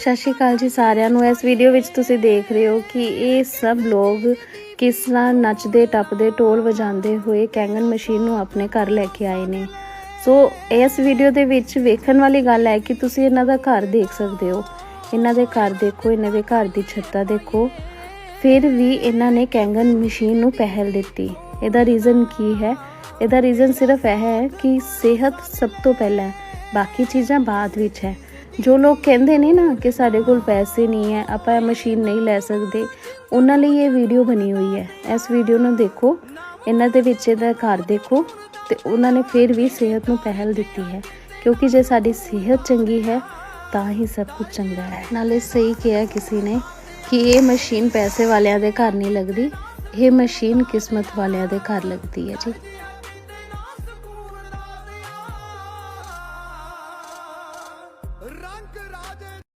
ਸਤਿ ਸ਼੍ਰੀ ਅਕਾਲ ਜੀ ਸਾਰਿਆਂ ਨੂੰ। ਇਸ ਵੀਡੀਓ ਵਿੱਚ ਤੁਸੀਂ ਦੇਖ ਰਹੇ ਹੋ ਕਿ ਇਹ ਸਭ ਲੋਕ ਕਿਸ ਤਰ੍ਹਾਂ ਨੱਚਦੇ, ਟੱਪਦੇ, ਢੋਲ ਵਜਾਉਂਦੇ ਹੋਏ ਕੈਂਗਨ ਮਸ਼ੀਨ ਨੂੰ ਆਪਣੇ ਘਰ ਲੈ ਕੇ ਆਏ ਨੇ। ਸੋ ਇਸ ਵੀਡੀਓ ਦੇ ਵਿੱਚ ਵੇਖਣ ਵਾਲੀ ਗੱਲ ਹੈ ਕਿ ਤੁਸੀਂ ਇਹਨਾਂ ਦਾ ਘਰ ਦੇਖ ਸਕਦੇ ਹੋ। ਇਹਨਾਂ ਦੇ ਘਰ ਦੇਖੋ, ਇਹਨਾਂ ਦੇ ਘਰ ਦੀ ਛੱਤਾਂ ਦੇਖੋ। ਫਿਰ ਵੀ ਇਹਨਾਂ ਨੇ ਕੈਂਗਨ ਮਸ਼ੀਨ ਨੂੰ ਪਹਿਲ ਦਿੱਤੀ। ਇਹਦਾ ਰੀਜ਼ਨ ਕੀ ਹੈ? ਇਹਦਾ ਰੀਜ਼ਨ ਸਿਰਫ ਇਹ ਹੈ ਕਿ ਸਿਹਤ ਸਭ ਤੋਂ ਪਹਿਲਾਂ ਹੈ। ਬਾਕੀ ਚੀਜ਼ਾਂ ਬਾਅਦ ਵਿੱਚ ਹੈ। ਜੋ ਲੋਕ ਕਹਿੰਦੇ ਨੇ ਨਾ ਕਿ ਸਾਡੇ ਕੋਲ ਪੈਸੇ ਨਹੀਂ ਹੈ, ਆਪਾਂ ਇਹ ਮਸ਼ੀਨ ਨਹੀਂ ਲੈ ਸਕਦੇ, ਉਹਨਾਂ ਲਈ ਇਹ ਵੀਡੀਓ ਬਣੀ ਹੋਈ ਹੈ। ਇਸ ਵੀਡੀਓ ਨੂੰ ਦੇਖੋ, ਇਹਨਾਂ ਦੇ ਵਿੱਚ ਇਹਦਾ ਘਰ ਦੇਖੋ ਤੇ ਉਹਨਾਂ ਨੇ ਫਿਰ ਵੀ ਸਿਹਤ ਨੂੰ ਪਹਿਲ ਦਿੱਤੀ ਹੈ। ਕਿਉਂਕਿ ਜੇ ਸਾਡੀ ਸਿਹਤ ਚੰਗੀ ਹੈ, ਤਾਂ ਹੀ ਸਭ ਕੁਝ ਚੰਗਾ ਹੈ। ਨਾਲੇ ਸਹੀ ਕਿਹਾ ਕਿਸੇ ਨੇ ਕਿ ਇਹ ਮਸ਼ੀਨ ਪੈਸੇ ਵਾਲਿਆਂ ਦੇ ਘਰ ਨਹੀਂ ਲੱਗਦੀ, ਇਹ ਮਸ਼ੀਨ ਕਿਸਮਤ ਵਾਲਿਆਂ ਦੇ ਘਰ ਲੱਗਦੀ ਹੈ ਜੀ। Ranke Radet!